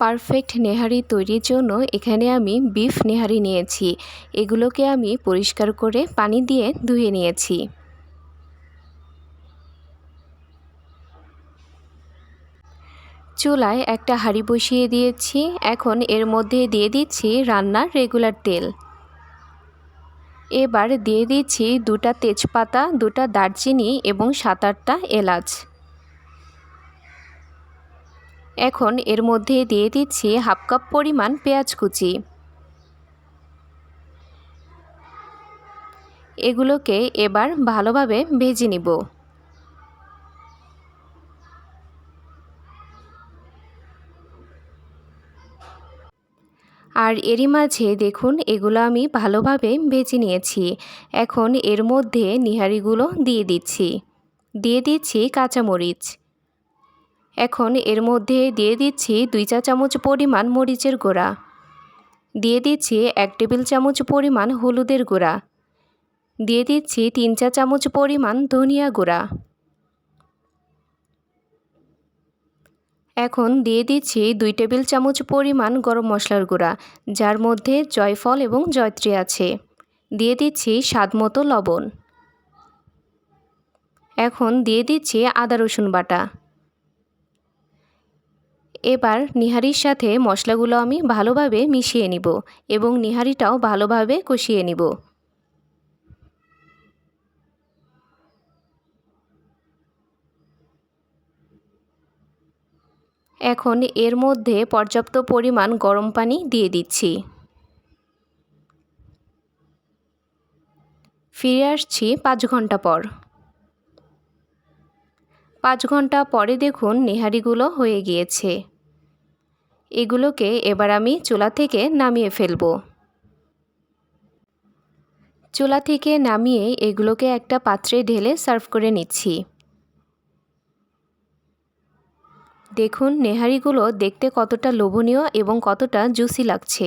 Perfect nihari তৈরির জন্য এখানে আমি বিফ নেহারি নিয়েছি। এগুলোকে আমি পরিষ্কার করে পানি দিয়ে ধুয়ে নিয়েছি। চুলায় একটা হাঁড়ি বসিয়ে দিয়েছি। এখন এর মধ্যে দিয়ে দিচ্ছি রান্নার রেগুলার তেল। এবার দিয়ে দিচ্ছি দুটা তেজপাতা, দুটা দারচিনি এবং সাত আটটা এলাচ। এখন এর মধ্যে দিয়ে দিচ্ছি হাফ কাপ পরিমাণ পেঁয়াজ কুচি। এগুলোকে এবার ভালোভাবে ভেজে নিব। আর এরই মাঝে দেখুন, এগুলো আমি ভালোভাবে ভেজে নিয়েছি। এখন এর মধ্যে নিহারিগুলো দিয়ে দিচ্ছি। দিয়ে দিচ্ছি কাঁচামরিচ। এখন এর মধ্যে দিয়ে দিচ্ছি দুই চা চামচ পরিমাণ মরিচের গুঁড়া। দিয়ে দিচ্ছি এক টেবিল চামচ পরিমাণ হলুদের গুঁড়া। দিয়ে দিচ্ছি তিন চা চামচ পরিমাণ ধনিয়া গুঁড়া। এখন দিয়ে দিচ্ছি দুই টেবিল চামচ পরিমাণ গরম মশলার গুঁড়া, যার মধ্যে জয়ফল এবং জয়ত্রী আছে। দিয়ে দিচ্ছি স্বাদ মতো লবণ। এখন দিয়ে দিচ্ছি আদা রসুন বাটা। এবার নিহারির সাথে মশলাগুলো আমি ভালোভাবে মিশিয়ে নিব এবং নিহারিটাও ভালোভাবে কষিয়ে নিব। এখন এর মধ্যে পর্যাপ্ত পরিমাণ গরম পানি দিয়ে দিচ্ছি। ফিরে আসছি পাঁচ ঘণ্টা পর। পাঁচ ঘণ্টা পরে দেখুন নেহারিগুলো হয়ে গিয়েছে। এগুলোকে এবার আমি চুলা থেকে নামিয়ে ফেলব। চুলা থেকে নামিয়ে এগুলোকে একটা পাত্রে ঢেলে সার্ভ করে নিচ্ছি। দেখুন, নেহারিগুলো দেখতে কতটা লোভনীয় এবং কতটা জুসি লাগছে।